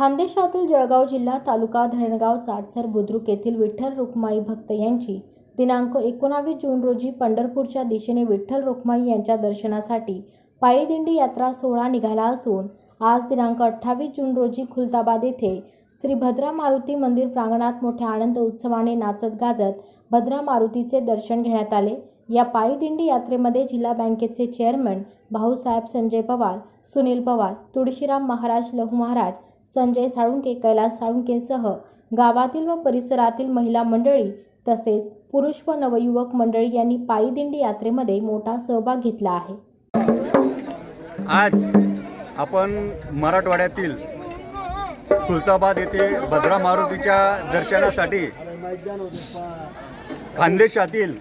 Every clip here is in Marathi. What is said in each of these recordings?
खानदेशातील जळगाव जिल्हा तालुका धरणगाव चाचर बुद्रुक येथील विठ्ठल रुक्माई भक्त यांची दिनांक एकोणावीस जून रोजी पंढरपूरच्या दिशेने विठ्ठल रुक्माई यांच्या दर्शनासाठी पायी दिंडी यात्रा सोहळा निघाला असून आज दिनांक अठ्ठावीस जून रोजी खुलताबाद येथे श्री भद्रा मारुती मंदिर प्रांगणात मोठ्या आनंद उत्सवाने नाचत गाजत भद्रा मारुतीचे दर्शन घेण्यात आले. या पायी दिंडी यात्रेमध्ये जिल्हा बँकेचे चेअरमन भाऊसाहेब संजय पवार सुनील पवार तुळशीराम महाराज लहू महाराज संजय साळुंके कैलास साळुंकेसह गावातील व परिसरातील महिला मंडळी तसेच पुरुष व नवयुवक मंडळी यांनी पायी दिंडी यात्रेमध्ये मोठा सहभाग घेतला आहे. आज आपण मराठवाड्यातील खुलताबाद येथे भद्रा मारुतीच्या दर्शनासाठी खानदेशातील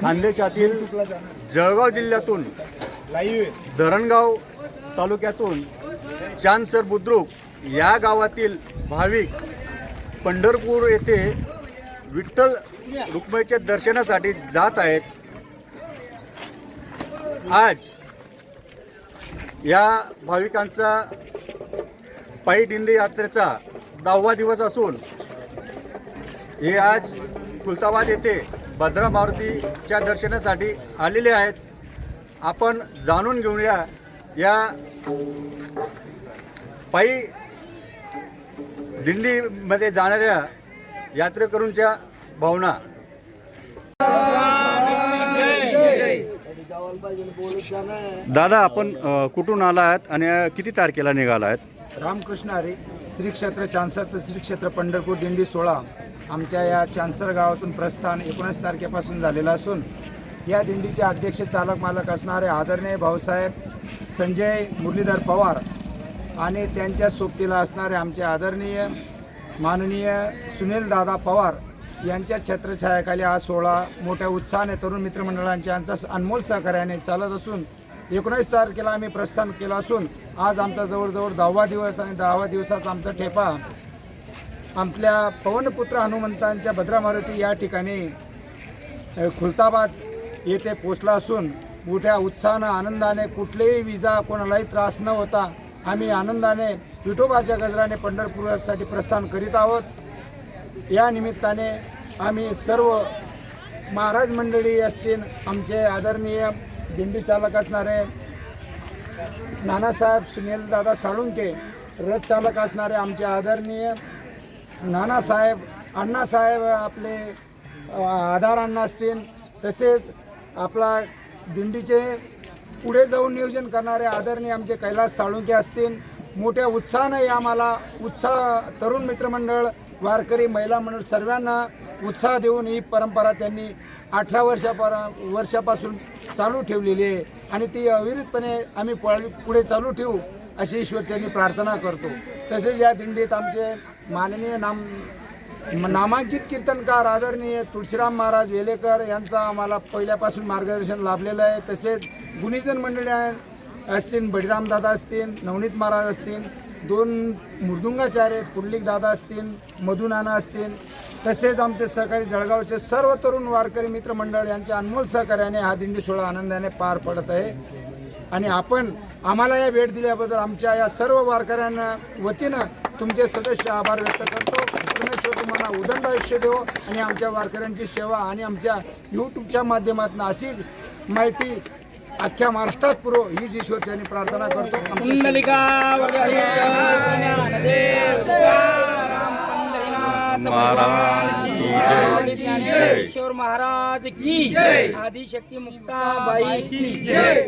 खानदेशातील जळगाव जिल्ह्यातून धरणगाव तालुक्यातून चांदसर बुद्रुक या गावातील भाविक पंढरपूर येथे विठ्ठल रुक्मिणीच्या दर्शनासाठी जात आहेत. आज या भाविकांचा पायी दिंडी यात्रेचा दहावा दिवस असून हे आज खुलताबाद येथे भद्रा मारुतीच्या दर्शनासाठी आलेले आहेत. आपण जाणून घेऊया या पायी दिंडीमध्ये जाणाऱ्या यात्रेकरूंच्या भावना. दादा आपण कुठून आला आहात आणि किती तारखेला निघाला आहेत रामकृष्ण हरी श्री क्षेत्र चांसर तर श्री क्षेत्र पंढरपूर दिंडी सोळा आमच्या या चांसर गावातून प्रस्थान एकोणीस तारखेपासून झालेलं असून या दिंडीचे अध्यक्ष चालक मालक असणारे आदरणीय भाऊसाहेब संजय मुरलीधर पवार आणि त्यांच्या सोबतीला असणारे आमचे आदरणीय माननीय सुनील दादा पवार यांच्या छत्रछायाखाली हा सोहळा मोठ्या उत्साहाने तरुण मित्रमंडळांच्या यांचा अनमोल सहकार्याने चालत असून एकोणीस तारखेला आम्ही प्रस्थान केलं असून आज आमचा जवळजवळ दहावा दिवस आणि दहावा दिवसाचा आमचा ठेपा आपल्या पवनपुत्र हनुमंतांच्या भद्रा मारुती या ठिकाणी खुलताबाद येथे पोचला असून मोठ्या उत्साहानं आनंदाने कुठलेही विजा कोणालाही त्रास न होता आम्ही आनंदाने विठोबाच्या गजराने पंढरपुरासाठी प्रस्थान करीत आहोत. या निमित्ताने आम्ही सर्व महाराज मंडळी असतील आमचे आदरणीय दिंडी चालक असणारे नानासाहेब सुनील दादा साळुंके रथ चालक असणारे आमचे आदरणीय नानासाहेब अण्णासाहेब आपले आधार अण्णा असतील तसेच आपला दिंडीचे पुढे जाऊन नियोजन करणारे आदरणीय आमचे कैलास साळुंके असतील. मोठ्या उत्साहाने आम्हाला उत्साह तरुण मित्रमंडळ वारकरी महिला मंडळ सर्वांना उत्साह देऊन ही परंपरा त्यांनी अठरा वर्षापर वर्षापासून चालू ठेवलेली आहे. आणि ती अविरतपणे आम्ही पुढे चालू ठेवू अशी ईश्वरचरणी प्रार्थना करतो. तसेच या दिंडीत आमचे माननीय नाम नामांकित कीर्तनकार आदरणीय तुळशीराम महाराज वेलेकर यांचा आम्हाला पहिल्यापासून मार्गदर्शन लाभलेलं आहे. तसेच गुणीजन मंडळी असतील बळीराम दादा असतील नवनीत महाराज असतील दोन मृदुंगाचार्य पुंडलिक दादा असतील मधुनाना असतील तसेच आमचे सहकारी जळगावचे सर्व तरुण वारकरी मित्रमंडळ यांच्या अनमोल सहकार्याने हा दिंडी सोहळा आनंदाने पार पडत आहे. आणि आपण आम्हाला या भेट दिल्याबद्दल आमच्या या सर्व वारकऱ्यांना वतीनं तुमचे सदस्य आभार व्यक्त करतो. परमेश्वर तुम्हाला उदंड आयुष्य देव आणि आमच्या वारकऱ्यांची सेवा आणि आमच्या यूट्यूबच्या माध्यमातून अशीच माहिती अख्ख्या महाराष्ट्रात पुरो हीच ईश्वरच्यानी प्रार्थना करतो. महाराज की जय. महाराज की आदिशक्ती मुक्ताबाई की जय